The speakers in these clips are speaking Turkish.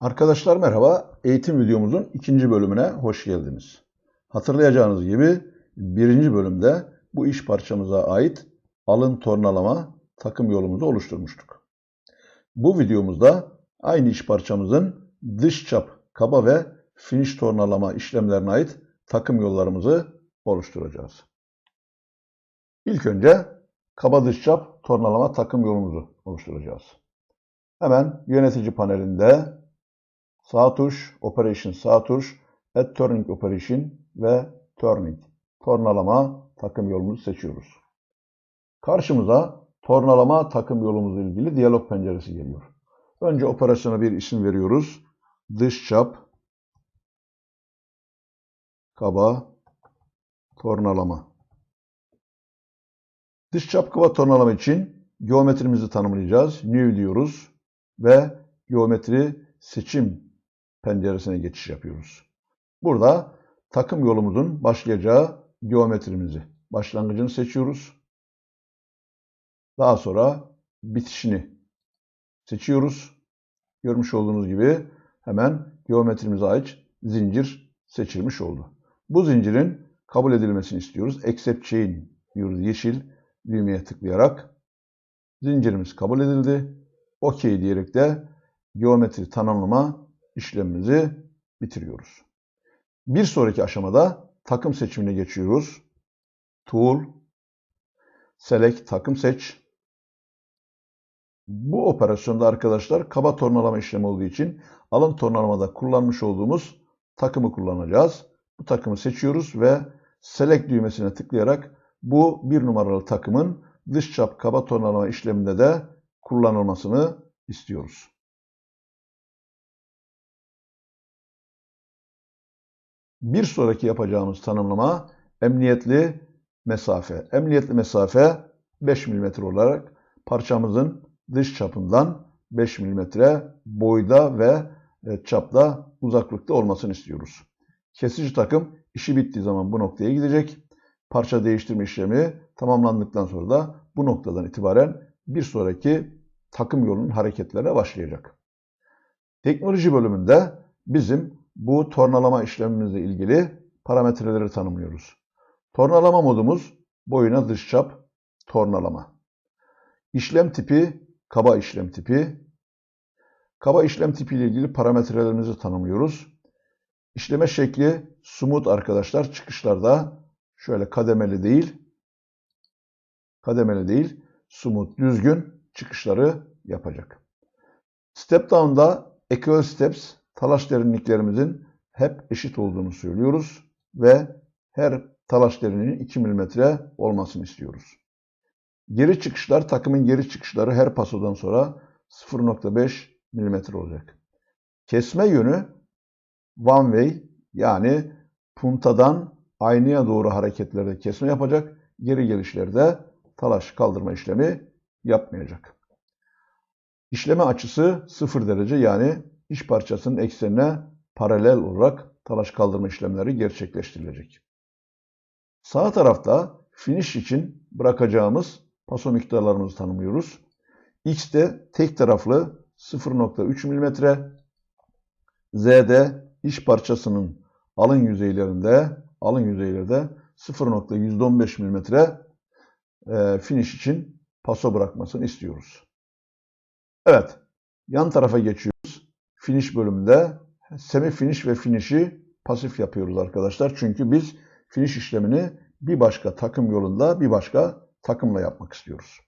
Arkadaşlar merhaba. Eğitim videomuzun ikinci bölümüne hoş geldiniz. Hatırlayacağınız gibi birinci bölümde bu iş parçamıza ait alın tornalama takım yolumuzu oluşturmuştuk. Bu videomuzda aynı iş parçamızın dış çap, kaba ve finish tornalama işlemlerine ait takım yollarımızı oluşturacağız. İlk önce kaba dış çap tornalama takım yolumuzu oluşturacağız. Hemen yönetici panelinde sağ tuş, operation sağ tuş, add turning operation ve turning, tornalama takım yolumuzu seçiyoruz. Karşımıza tornalama takım yolumuzla ilgili diyalog penceresi geliyor. Önce operasyona bir isim veriyoruz. Dış çap, kaba, tornalama. Dış çap kaba tornalama için geometrimizi tanımlayacağız. New diyoruz ve geometri seçim penceresine geçiş yapıyoruz. Burada takım yolumuzun başlayacağı geometrimizi, başlangıcını seçiyoruz. Daha sonra bitişini seçiyoruz. Görmüş olduğunuz gibi hemen geometrimize ait zincir seçilmiş oldu. Bu zincirin kabul edilmesini istiyoruz. Accept chain diyoruz yeşil düğmeye tıklayarak. Zincirimiz kabul edildi. OK diyerek de geometri tanımlama işlemimizi bitiriyoruz. Bir sonraki aşamada takım seçimine geçiyoruz. Tool, Select takım seç. Bu operasyonda arkadaşlar kaba tornalama işlemi olduğu için alın tornalamada kullanmış olduğumuz takımı kullanacağız. Bu takımı seçiyoruz ve Select düğmesine tıklayarak bu bir numaralı takımın dış çap kaba tornalama işleminde de kullanılmasını istiyoruz. Bir sonraki yapacağımız tanımlama emniyetli mesafe. Emniyetli mesafe 5 mm olarak parçamızın dış çapından 5 mm boyda ve e, çapta uzaklıkta olmasını istiyoruz. Kesici takım işi bittiği zaman bu noktaya gidecek. Parça değiştirme işlemi tamamlandıktan sonra da bu noktadan itibaren bir sonraki takım yolunun hareketlerine başlayacak. Teknoloji bölümünde bizim bu tornalama işlemimizle ilgili parametreleri tanımlıyoruz. Tornalama modumuz boyuna dış çap tornalama. İşlem tipi kaba işlem tipi. Kaba işlem tipi ile ilgili parametrelerimizi tanımlıyoruz. İşleme şekli smooth arkadaşlar çıkışlarda şöyle kademeli değil kademeli değil smooth düzgün çıkışları yapacak. Step down'da equal steps talaş derinliklerimizin hep eşit olduğunu söylüyoruz ve her talaş derinliğinin 2 mm olmasını istiyoruz. Geri çıkışlar, takımın geri çıkışları her pasodan sonra 0.5 mm olacak. Kesme yönü one way yani puntadan aynaya doğru hareketlerde kesme yapacak. Geri gelişlerde talaş kaldırma işlemi yapmayacak. İşleme açısı 0 derece yani iş parçasının eksenine paralel olarak talaş kaldırma işlemleri gerçekleştirilecek. Sağ tarafta finish için bırakacağımız paso miktarlarımızı tanımlıyoruz. X'de tek taraflı 0.3 mm, Z'de iş parçasının alın yüzeylerinde alın yüzeylerde 0.115 mm finish için paso bırakmasını istiyoruz. Evet, yan tarafa geçiyoruz. Finish bölümünde semi finish ve finish'i pasif yapıyoruz arkadaşlar. Çünkü biz finish işlemini bir başka takım yolunda bir başka takımla yapmak istiyoruz.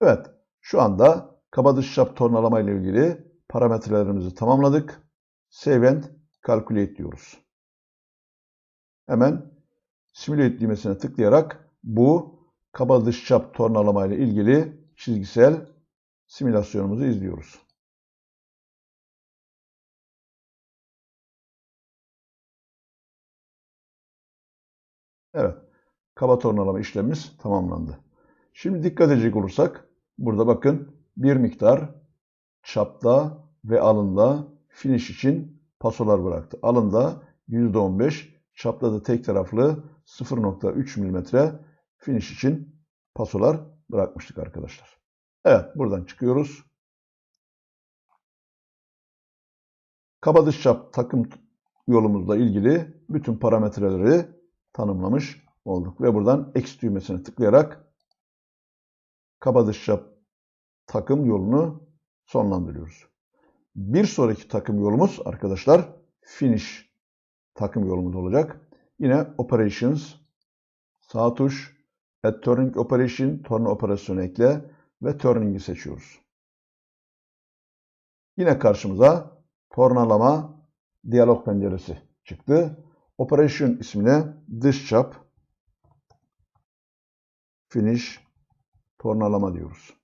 Evet, şu anda kaba dış çap tornalama ile ilgili parametrelerimizi tamamladık. Save and Calculate diyoruz. Hemen Simulate düğmesine tıklayarak bu kaba dış çap tornalama ile ilgili çizgisel simülasyonumuzu izliyoruz. Evet, kaba tornalama işlemimiz tamamlandı. Şimdi dikkat edecek olursak, burada bakın bir miktar çapta ve alında finish için pasolar bıraktı. Alında %15, çapta da tek taraflı 0.3 mm finish için pasolar bırakmıştık arkadaşlar. Evet buradan çıkıyoruz. Kaba dış çap takım yolumuzla ilgili bütün parametreleri tanımlamış olduk. Ve buradan X düğmesine tıklayarak kaba dış çap takım yolunu sonlandırıyoruz. Bir sonraki takım yolumuz arkadaşlar finish takım yolumuz olacak. Yine operations sağ tuş add turning operation torna operasyonu ekle ve turning'i seçiyoruz. Yine karşımıza tornalama diyalog penceresi çıktı. Operation ismine dış çap finish tornalama diyoruz.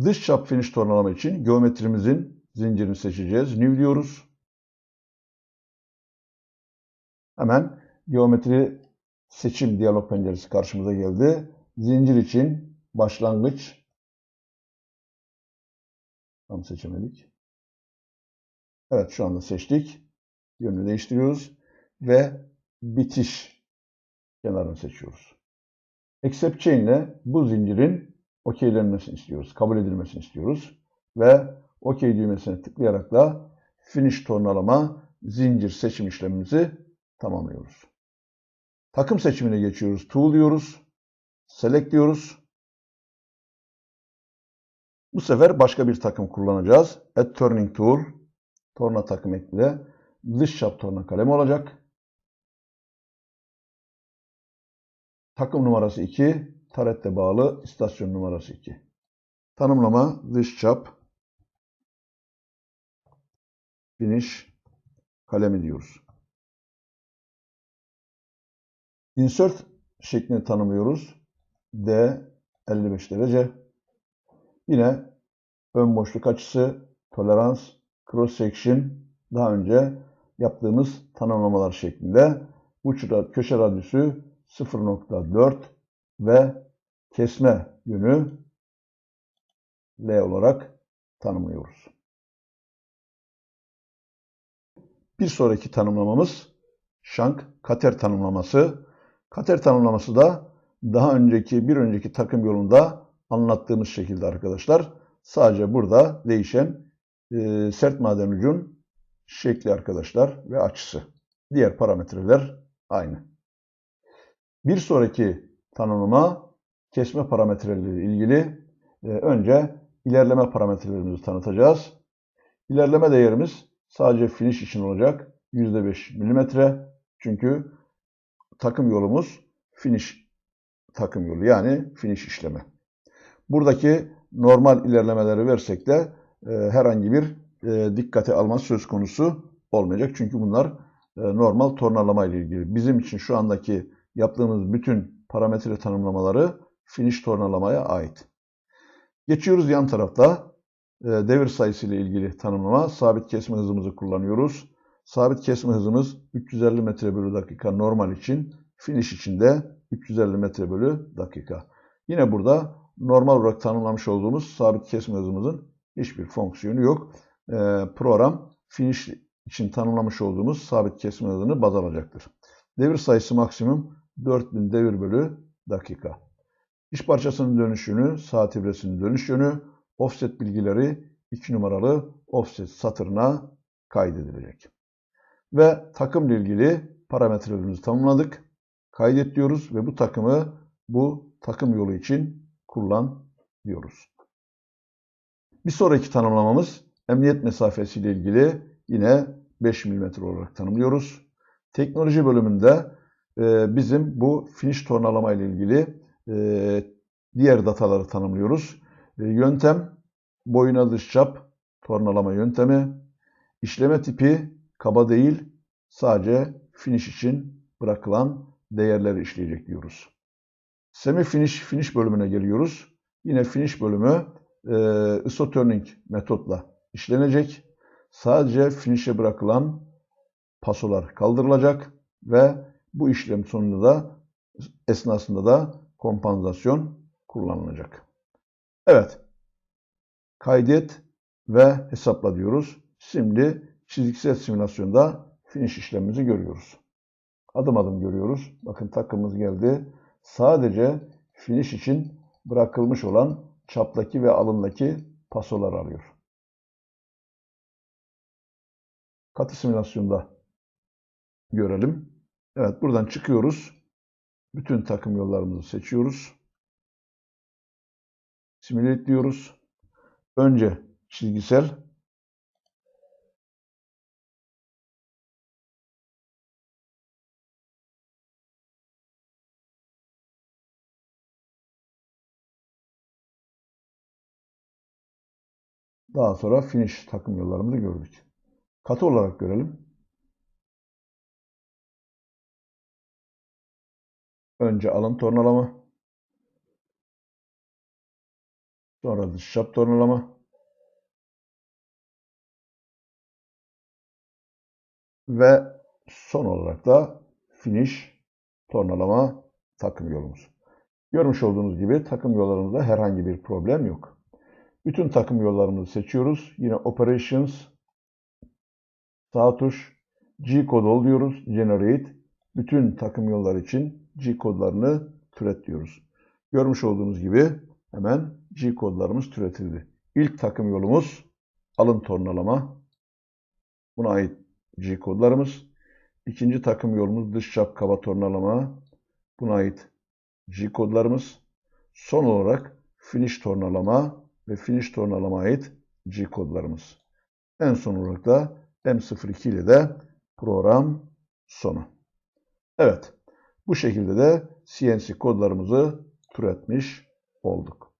Dış çap finish tornalama için geometrimizin zincirini seçeceğiz. New diyoruz. Hemen geometri seçim diyalog penceresi karşımıza geldi. Zincir için başlangıç tam seçemedik. Evet şu anda seçtik. Yönünü değiştiriyoruz ve bitiş kenarını seçiyoruz. Accept chain ile bu zincirin okeylenmesini istiyoruz. Kabul edilmesini istiyoruz. Ve OK düğmesine tıklayarak da finish tornalama zincir seçim işlemimizi tamamlıyoruz. Takım seçimine geçiyoruz. Tool diyoruz. Select diyoruz. Bu sefer başka bir takım kullanacağız. Add Turning Tool. Torna takım ekle. Dış çap torna kalemi olacak. Takım numarası 2. Tarette bağlı istasyon numarası 2. Tanımlama dış çap finish kalemi diyoruz. Insert şeklini tanımlıyoruz. D 55 derece. Yine ön boşluk açısı, tolerans, cross section daha önce yaptığımız tanımlamalar şeklinde. Uç köşe radyüsü 0.4 ve kesme yönü L olarak tanımlıyoruz. Bir sonraki tanımlamamız shank kater tanımlaması. Kater tanımlaması da daha önceki bir önceki takım yolunda anlattığımız şekilde arkadaşlar. Sadece burada değişen e, sert maden ucun şekli arkadaşlar ve açısı. Diğer parametreler aynı. Bir sonraki tanımlama kesme parametreleri ilgili e, önce ilerleme parametrelerimizi tanıtacağız. İlerleme değerimiz sadece finish için olacak. %5 mm. Çünkü takım yolumuz finish takım yolu yani finish işlemi. Buradaki normal ilerlemeleri versek de e, herhangi bir e, dikkate alma söz konusu olmayacak. Çünkü bunlar e, normal tornalama ile ilgili. Bizim için şu andaki yaptığımız bütün parametre tanımlamaları finish tornalamaya ait. Geçiyoruz yan tarafta. E, devir sayısı ile ilgili tanımlama. Sabit kesme hızımızı kullanıyoruz. Sabit kesme hızımız 350 metre bölü dakika normal için. Finish için de 350 metre bölü dakika. Yine burada normal olarak tanımlamış olduğumuz sabit kesme hızımızın hiçbir fonksiyonu yok. E, program finish için tanımlamış olduğumuz sabit kesme hızını baz alacaktır. Devir sayısı maksimum 4000 devir bölü dakika. İş parçasının dönüşünü, saat ibresinin dönüş yönü, offset bilgileri 2 numaralı offset satırına kaydedilecek. Ve takımla ilgili parametrelerimizi tamamladık. Kaydet diyoruz ve bu takımı bu takım yolu için kullan diyoruz. Bir sonraki tanımlamamız emniyet mesafesi ile ilgili yine 5 mm olarak tanımlıyoruz. Teknoloji bölümünde e, bizim bu finish tornalama ile ilgili e, diğer dataları tanımlıyoruz. E, yöntem boyuna dış çap tornalama yöntemi. İşleme tipi kaba değil sadece finish için bırakılan değerleri işleyecek diyoruz. Semi finish finish bölümüne geliyoruz. Yine finish bölümü e, isoturning metotla işlenecek. Sadece finish'e bırakılan pasolar kaldırılacak ve bu işlem sonunda da esnasında da kompansasyon kullanılacak. Evet. Kaydet ve hesapla diyoruz. Şimdi çiziksel simülasyonda finish işlemimizi görüyoruz. Adım adım görüyoruz. Bakın takımımız geldi. Sadece finish için bırakılmış olan çaptaki ve alındaki pasolar arıyor. Katı simülasyonda görelim. Evet buradan çıkıyoruz. Bütün takım yollarımızı seçiyoruz. Simulate diyoruz. Önce çizgisel Daha sonra finish takım yollarımızı gördük. Katı olarak görelim. Önce alın tornalama. Sonra dış çap tornalama. Ve son olarak da finish tornalama takım yolumuz. Görmüş olduğunuz gibi takım yollarımızda herhangi bir problem yok. Bütün takım yollarımızı seçiyoruz. Yine Operations, sağ tuş, G kod ol diyoruz. Generate. Bütün takım yollar için G kodlarını türet diyoruz. Görmüş olduğunuz gibi hemen G kodlarımız türetildi. İlk takım yolumuz alın tornalama. Buna ait G kodlarımız. İkinci takım yolumuz dış çap kaba tornalama. Buna ait G kodlarımız. Son olarak finish tornalama ve finish tornalama ait G kodlarımız. En son olarak da M02 ile de program sonu. Evet, bu şekilde de CNC kodlarımızı türetmiş olduk.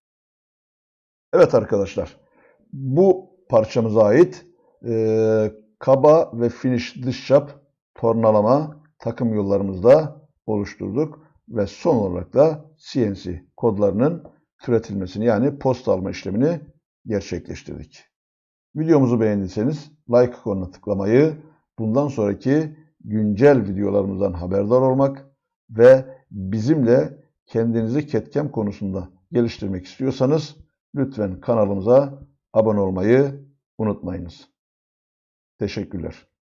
Evet arkadaşlar, bu parçamıza ait e, kaba ve finish dış çap tornalama takım yollarımızda oluşturduk ve son olarak da CNC kodlarının türetilmesini yani post alma işlemini gerçekleştirdik. Videomuzu beğendiyseniz like ikonuna tıklamayı, bundan sonraki güncel videolarımızdan haberdar olmak ve bizimle kendinizi ketkem konusunda geliştirmek istiyorsanız lütfen kanalımıza abone olmayı unutmayınız. Teşekkürler.